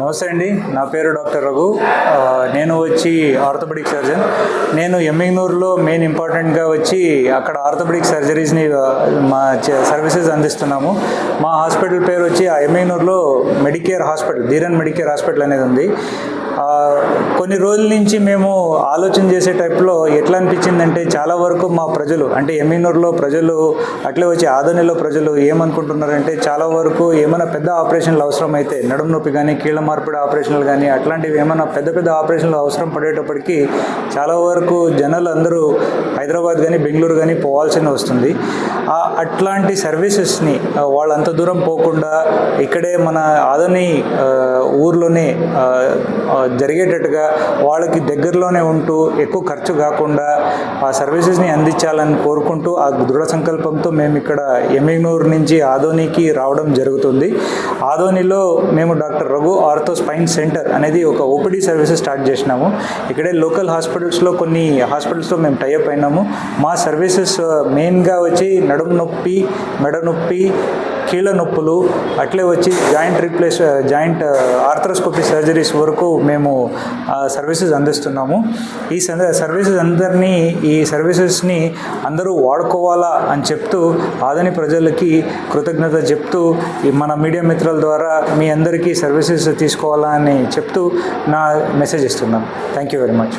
నమస్తే అండి. నా పేరు డాక్టర్ రఘు. నేను వచ్చి ఆర్థోపెడిక్ సర్జన్. నేను ఎమ్మింగ్నూరులో మెయిన్ ఇంపార్టెంట్గా వచ్చి అక్కడ ఆర్థోపెడిక్ సర్జరీస్ని మా సర్వీసెస్ అందిస్తున్నాము. మా హాస్పిటల్ పేరు వచ్చి ఆ ఎమ్మింగ్నూరులో Medicare hospital Dheeran Medicare hospital అనేది ఉంది. కొన్ని రోజుల నుంచి మేము ఆలోచన చేసే టైప్లో ఎట్లా అనిపించిందంటే చాలా వరకు మా ప్రజలు అంటే ఎమ్మినూరులో ప్రజలు అట్లే వచ్చి ఆదోనిలో ప్రజలు ఏమనుకుంటున్నారంటే చాలా వరకు ఏమైనా పెద్ద ఆపరేషన్లు అవసరమైతే నడుము నొప్పి కానీ కీళ్ళ మార్పిడి ఆపరేషన్లు కానీ అట్లాంటివి ఏమైనా పెద్ద పెద్ద ఆపరేషన్లు అవసరం పడేటప్పటికీ చాలా వరకు జనాలు అందరూ హైదరాబాద్ కానీ బెంగళూరు కానీ పోవాల్సి వస్తుంది. అట్లాంటి సర్వీసెస్ని వాళ్ళు వాళ్ళంత దూరం పోకుండా ఇక్కడే మన ఆదని ఊర్లోనే జరిగేటట్టుగా వాళ్ళకి దగ్గరలోనే ఉంటూ ఎక్కువ ఖర్చు కాకుండా ఆ సర్వీసెస్ని అందించాలని కోరుకుంటూ ఆ దృఢ సంకల్పంతో మేము ఇక్కడ ఎమ్మిగ్నూరు నుంచి ఆదోనికి రావడం జరుగుతుంది. ఆదోనిలో మేము doctor Raghu ortho spine centre అనేది ఒక ఓపీడీ సర్వీసెస్ స్టార్ట్ చేసినాము. ఇక్కడే లోకల్ హాస్పిటల్స్లో కొన్ని హాస్పిటల్స్లో మేము టైఅప్ అయినాము. మా సర్వీసెస్ మెయిన్గా వచ్చి నడుము నొప్పి మెడ నొప్పి కీళ్ళ నొప్పులు అట్లే వచ్చి joint replace joint arthroscopy surgeries వరకు మేము సర్వీసెస్ అందిస్తున్నాము. ఈ సర్వీసెస్ అందరినీ ఈ సర్వీసెస్ని అందరూ వాడుకోవాలా అని చెప్తూ ఆదని ప్రజలకి కృతజ్ఞత చెప్తూ ఈ మన మీడియా మిత్రుల ద్వారా మీ అందరికీ సర్వీసెస్ తీసుకోవాలా అని చెప్తూ నా మెసేజ్ ఇస్తున్నాను. Thank you very much